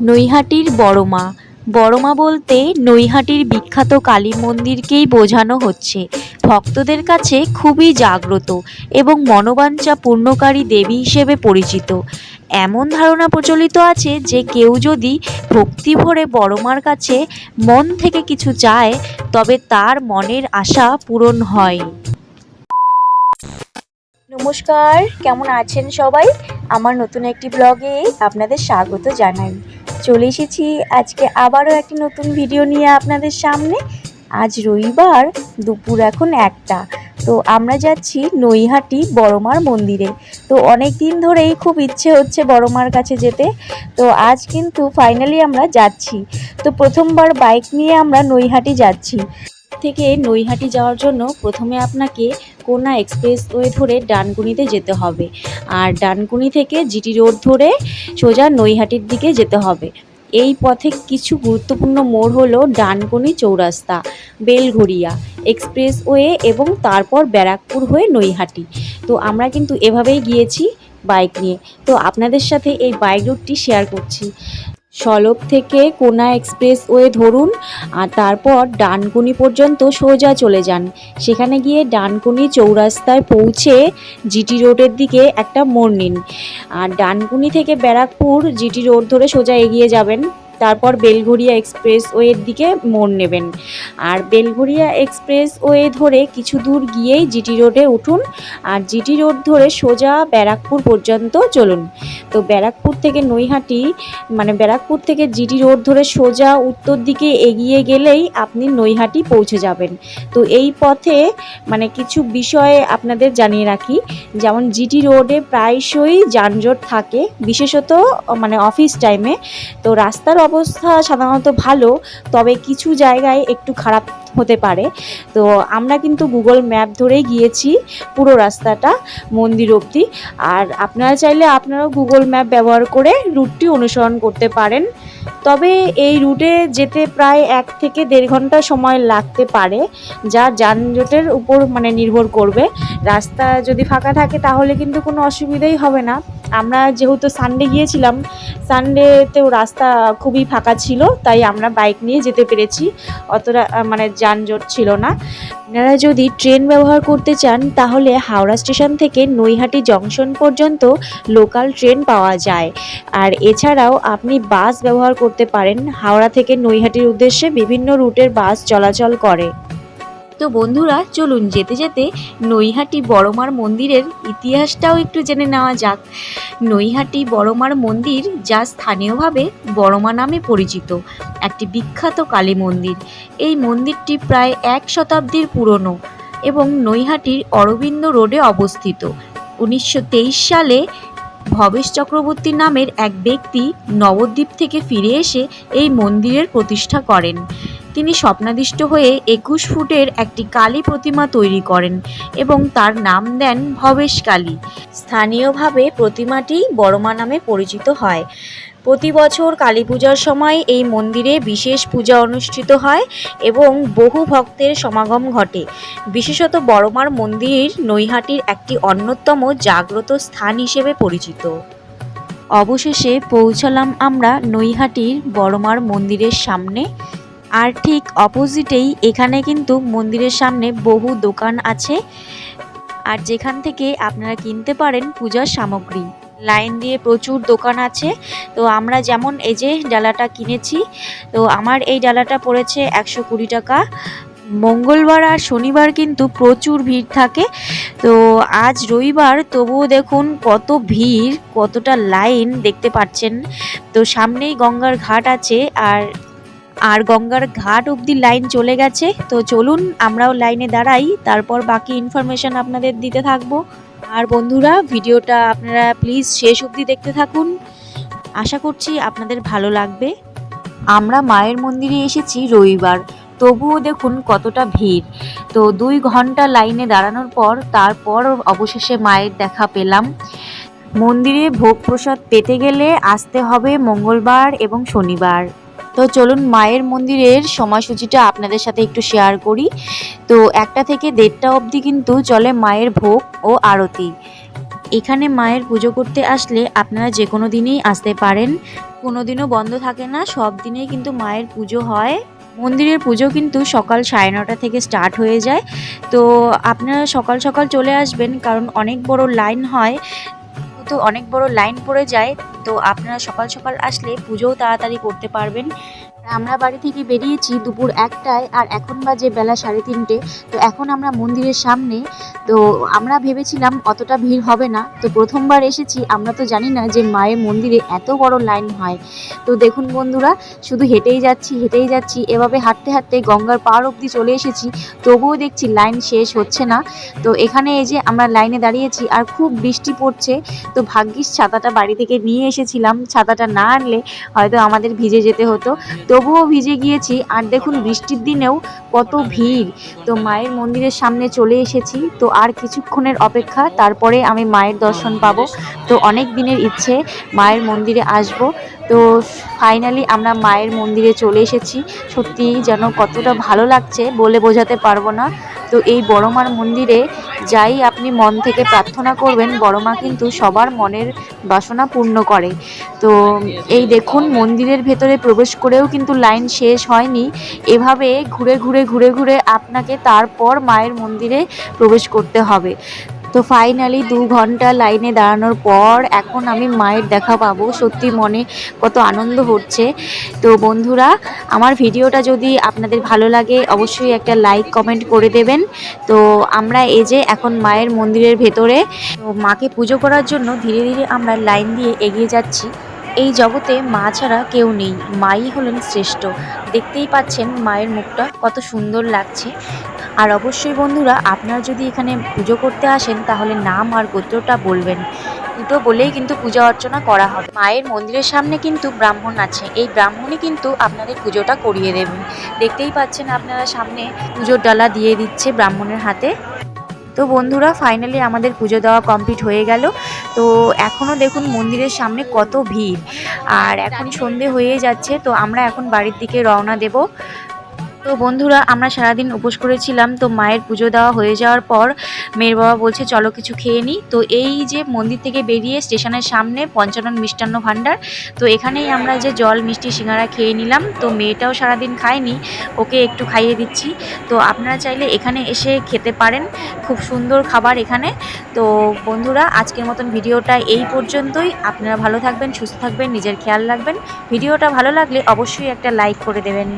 নৈহাটির বড়মা। বড়মা বলতে নৈহাটির বিখ্যাত কালী মন্দিরকেই বোঝানো হচ্ছে। ভক্তদের কাছে খুবই জাগ্রত এবং মনোবাঞ্ছা পূর্ণকারী দেবী হিসেবে পরিচিত। এমন ধারণা প্রচলিত আছে যে কেউ যদি ভক্তি ভরে বড়মার কাছে মন থেকে কিছু চায়, তবে তার মনের আশা পূরণ হয়। নমস্কার, কেমন আছেন সবাই? আমার নতুন একটি ব্লগে আপনাদের স্বাগত জানাই। চলে এসেছি। আজকে আবারও একটি নতুন ভিডিও নিয়ে আপনাদের সামনে। আজ রবিবার, দুপুর এখন একটা। তো আমরা যাচ্ছি নৈহাটি বড়মার মন্দিরে। তো অনেক দিন ধরেই খুব ইচ্ছে হচ্ছে বড়মার কাছে যেতে। তো আজ কিন্তু ফাইনালি আমরা যাচ্ছি। তো প্রথমবার বাইক নিয়ে আমরা নৈহাটি যাচ্ছি। থেকে নৈহাটি যাওয়ার জন্য প্রথমে আপনাকে কোনা এক্সপ্রেসওয়ে ধরে ডানকুনিতে যেতে হবে। আর ডানকুনি থেকে জিটি রোড ধরে সোজা নৈহাটির দিকে যেতে হবে। এই পথে কিছু গুরুত্বপূর্ণ মোড় হলো ডানকুনি চৌরাস্তা, বেলঘড়িয়া এক্সপ্রেসওয়ে এবং তারপর ব্যারাকপুর হয়ে নৈহাটি। তো আমরা কিন্তু এভাবেই গিয়েছি বাইক নিয়ে। তো আপনাদের সাথে এই বাইক রুটটি শেয়ার করছি। সলব থেকে কোনা এক্সপ্রেসওয়ে ধরুন, আর তারপর ডানকুনি পর্যন্ত সোজা চলে যান। সেখানে গিয়ে ডানকুনি চৌরাস্তায় পৌঁছে জিটি রোডের দিকে একটা মোড় নিন। আর ডানকুনি থেকে ব্যারাকপুর জিটি রোড ধরে সোজা এগিয়ে যাবেন। তারপর বেলঘড়িয়া এক্সপ্রেস ওয়ের দিকে মোড় নেবেন। আর বেলঘড়িয়া এক্সপ্রেস ওয়ে ধরে কিছু দূর গিয়েই জিটি রোডে উঠুন আর জিটি রোড ধরে সোজা ব্যারাকপুর পর্যন্ত চলুন। তো ব্যারাকপুর থেকে নৈহাটি মানে ব্যারাকপুর থেকে জিটি রোড ধরে সোজা উত্তর দিকে এগিয়ে গেলেই আপনি নৈহাটি পৌঁছে যাবেন। তো এই পথে মানে কিছু বিষয়ে আপনাদের জানিয়ে রাখি, যেমন জিটি রোডে প্রায়শই যানজট থাকে, বিশেষত মানে অফিস টাইমে। তো রাস্তার অবস্থা সাধারণত ভালো, তবে কিছু জায়গায় একটু খারাপ হতে পারে। তো আমরা কিন্তু গুগল ম্যাপ ধরেই গিয়েছি পুরো রাস্তাটা, মন্দির অবধি। আর আপনারা চাইলে আপনারাও গুগল ম্যাপ ব্যবহার করে রুটটি অনুসরণ করতে পারেন। তবে এই রুটে যেতে প্রায় এক থেকে দেড় ঘণ্টা সময় লাগতে পারে, যা যানজটের উপর মানে নির্ভর করবে। রাস্তা যদি ফাঁকা থাকে তাহলে কিন্তু কোনো অসুবিধাই হবে না। আমরা যেহেতু সানডে গিয়েছিলাম সানডেতেও রাস্তা খুবই ফাঁকা ছিল, তাই আমরা বাইক নিয়ে যেতে পেরেছি। অতটা মানে যানজট ছিল না। আপনারা যদি ট্রেন ব্যবহার করতে চান, তাহলে হাওড়া স্টেশন থেকে নৈহাটি জংশন পর্যন্ত লোকাল ট্রেন পাওয়া যায়। আর এছাড়াও আপনি বাস ব্যবহার করতে পারেন, হাওড়া থেকে নৈহাটির উদ্দেশ্যে বিভিন্ন রুটের বাস চলাচল করে। তো বন্ধুরা, চলুন যেতে যেতে নৈহাটি বড়মার মন্দিরের ইতিহাসটাও একটু জেনে নেওয়া যাক। নৈহাটি বড়মার মন্দির যা স্থানীয়ভাবে বড়মা নামে পরিচিত, একটি বিখ্যাত কালী মন্দির। এই মন্দিরটি প্রায় এক শতাব্দীর পুরনো এবং নৈহাটির অরবিন্দ রোডে অবস্থিত। উনিশশো তেইশ সালে ভবেশ চক্রবর্তী নামের এক ব্যক্তি নবদ্বীপ থেকে ফিরে এসে এই মন্দিরের প্রতিষ্ঠা করেন। তিনি স্বপ্নাদিষ্ট হয়ে একুশ ফুটের একটি কালী প্রতিমা তৈরি করেন এবং তার নাম দেন ভবেশ কালী। স্থানীয়ভাবে প্রতিমাটি বড়মা নামে পরিচিত হয়। প্রতি বছর কালী পূজার সময় এই মন্দিরে বিশেষ পূজা অনুষ্ঠিত হয় এবং বহু ভক্তের সমাগম ঘটে। বিশেষত বড়মার মন্দির নৈহাটির একটি অন্যতম জাগ্রত স্থান হিসেবে পরিচিত। অবশেষে পৌঁছালাম আমরা নৈহাটির বড়মার মন্দিরের সামনে। আর ঠিক অপোজিটেই এখানে কিন্তু মন্দিরের সামনে বহু দোকান আছে। আর যেখান থেকে আপনারা কিনতে পারেন পূজার সামগ্রী। লাইন দিয়ে প্রচুর দোকান আছে। তো আমরা যেমন এই যে ডালাটা কিনেছি, তো আমার এই ডালাটা পড়েছে একশো কুড়ি টাকা। মঙ্গলবার আর শনিবার কিন্তু প্রচুর ভিড় থাকে। তো আজ রবিবার তবুও দেখুন কত ভিড়, কতটা লাইন দেখতে পাচ্ছেন। তো সামনেই গঙ্গার ঘাট আছে আর আর গঙ্গার ঘাট অবধি লাইন চলে গেছে। তো চলুন, আমরাও লাইনে দাঁড়াই। তারপর বাকি ইনফরমেশন আপনাদের দিতে থাকব। আর বন্ধুরা, ভিডিওটা আপনারা প্লিজ শেষ অবধি দেখতে থাকুন। আশা করছি আপনাদের ভালো লাগবে। আমরা মায়ের মন্দিরে এসেছি রবিবার। তবুও দেখুন কতটা ভিড়। তো দুই ঘণ্টা লাইনে দাঁড়ানোর পর তারপর অবশেষে মায়ের দেখা পেলাম। মন্দিরে ভোগ প্রসাদ পেতে গেলে আসতে হবে মঙ্গলবার এবং শনিবার। তো চলুন মায়ের মন্দিরের সময়সূচিটা আপনাদের সাথে একটু শেয়ার করি। তো একটা থেকে দেড়টা অবধি কিন্তু চলে মায়ের ভোগ ও আরতি। এখানে মায়ের পুজো করতে আসলে আপনারা যে কোনো দিনেই আসতে পারেন। কোনো দিনও বন্ধ থাকে না, সব দিনেই কিন্তু মায়ের পুজো হয়। মন্দিরের পুজো কিন্তু সকাল সাড়ে নটা থেকে স্টার্ট হয়ে যায়। তো আপনারা সকাল সকাল চলে আসবেন, কারণ অনেক বড় লাইন হয়। তো অনেক বড় লাইন পড়ে যায়, তো আপনারা সকাল সকাল আসলে পুজোও তাড়াতাড়ি করতে পারবেন। আমরা বাড়ি থেকে বেরিয়েছি দুপুর একটায় আর এখন বাজে বেলা সাড়ে তিনটে। তো এখন আমরা মন্দিরের সামনে। তো আমরা ভেবেছিলাম অতটা ভিড় হবে না। তো প্রথমবার এসেছি। আমরা তো জানি না যে মায়ের মন্দিরে এত বড় লাইন হয়। তো দেখুন বন্ধুরা, শুধু হেঁটেই যাচ্ছি হেঁটেই যাচ্ছি। এভাবে হাঁটতে হাঁটতে গঙ্গার পাড় অবধি চলে এসেছি। তবুও দেখছি লাইন শেষ হচ্ছে না। তো এখানে এই যে আমরা লাইনে দাঁড়িয়েছি আর খুব বৃষ্টি পড়ছে। তো ভাগ্যিস ছাতাটা বাড়ি থেকে নিয়ে এসেছিলাম। ছাতাটা না আনলে হয়তো আমাদের ভিজে যেতে হতো। তবুও ভিজে গিয়েছি আর দেখুন বৃষ্টির দিনেও কত ভিড়। তো মায়ের মন্দিরের সামনে চলে এসেছি। তো আর কিছুক্ষণের অপেক্ষা, তারপরে আমি মায়ের দর্শন পাবো। তো অনেক দিনের ইচ্ছে, মায়ের মন্দিরে আসব। তো ফাইনালি আমরা মায়ের মন্দিরে চলে এসেছি। সত্যি যেন কতটা ভালো লাগছে বলে বোঝাতে পারব না। তো এই বড়মার মন্দিরে যাই আপনি মন থেকে প্রার্থনা করবেন বড় মা কিন্তু সবার মনের বাসনা পূর্ণ করে। তো এই দেখুন, মন্দিরের ভেতরে প্রবেশ করেও কিন্তু লাইন শেষ হয়নি। এভাবে ঘুরে ঘুরে ঘুরে ঘুরে আপনাকে তারপর মায়ের মন্দিরে প্রবেশ করতে হবে। তো ফাইনালি দু ঘণ্টা লাইনে দাঁড়ানোর পর এখন আমি মায়ের দেখা পাবো। সত্যি মনে কত আনন্দ হচ্ছে। তো বন্ধুরা, আমার ভিডিওটা যদি আপনাদের ভালো লাগে, অবশ্যই একটা লাইক কমেন্ট করে দেবেন। তো আমরা এই যে এখন মায়ের মন্দিরের ভেতরে, তো মাকে পুজো করার জন্য ধীরে ধীরে আমরা লাইন দিয়ে এগিয়ে যাচ্ছি। এই জগতে মা ছাড়া কেউ নেই, মাই হলেন শ্রেষ্ঠ। দেখতেই পাচ্ছেন মায়ের মুখটা কত সুন্দর লাগছে। আর অবশ্যই বন্ধুরা, আপনারা যদি এখানে পুজো করতে আসেন, তাহলে নাম আর গোত্রটা বলবেন। দুটো বলেই কিন্তু পূজা অর্চনা করা হবে। মায়ের মন্দিরের সামনে কিন্তু ব্রাহ্মণ আছে। এই ব্রাহ্মণই কিন্তু আপনাদের পুজোটা করিয়ে দেবেন। দেখতেই পাচ্ছেন আপনারা সামনে পুজোর ডালা দিয়ে দিচ্ছে ব্রাহ্মণের হাতে। তো বন্ধুরা ফাইনালি আমাদের পুজো দেওয়া কমপ্লিট হয়ে গেল। তো এখনও দেখুন মন্দিরের সামনে কত ভিড়। আর এখন সন্ধে হয়ে যাচ্ছে, তো আমরা এখন বাড়ির দিকে রওনা দেব। তো বন্ধুরা, আমরা সারাদিন উপোস করেছিলাম, তো মায়ের পুজো দেওয়া হয়ে যাওয়ার পর মেয়ের বাবা বলছে, চলো কিছু খেয়ে নিই তো এই যে মন্দির থেকে বেরিয়ে স্টেশনের সামনে পঞ্চানন মিষ্টান্ন ভাণ্ডার, তো এখানেই আমরা যে জল, মিষ্টি, সিঙ্গারা খেয়ে নিলাম। তো মেয়েটাও সারাদিন খায়নি, ওকে একটু খাইয়ে দিচ্ছি। তো আপনারা চাইলে এখানে এসে খেতে পারেন, খুব সুন্দর খাবার এখানে। তো বন্ধুরা, আজকের মতন ভিডিওটা এই পর্যন্তই। আপনারা ভালো থাকবেন, সুস্থ থাকবেন, নিজের খেয়াল রাখবেন। ভিডিওটা ভালো লাগলে অবশ্যই একটা লাইক করে দেবেন।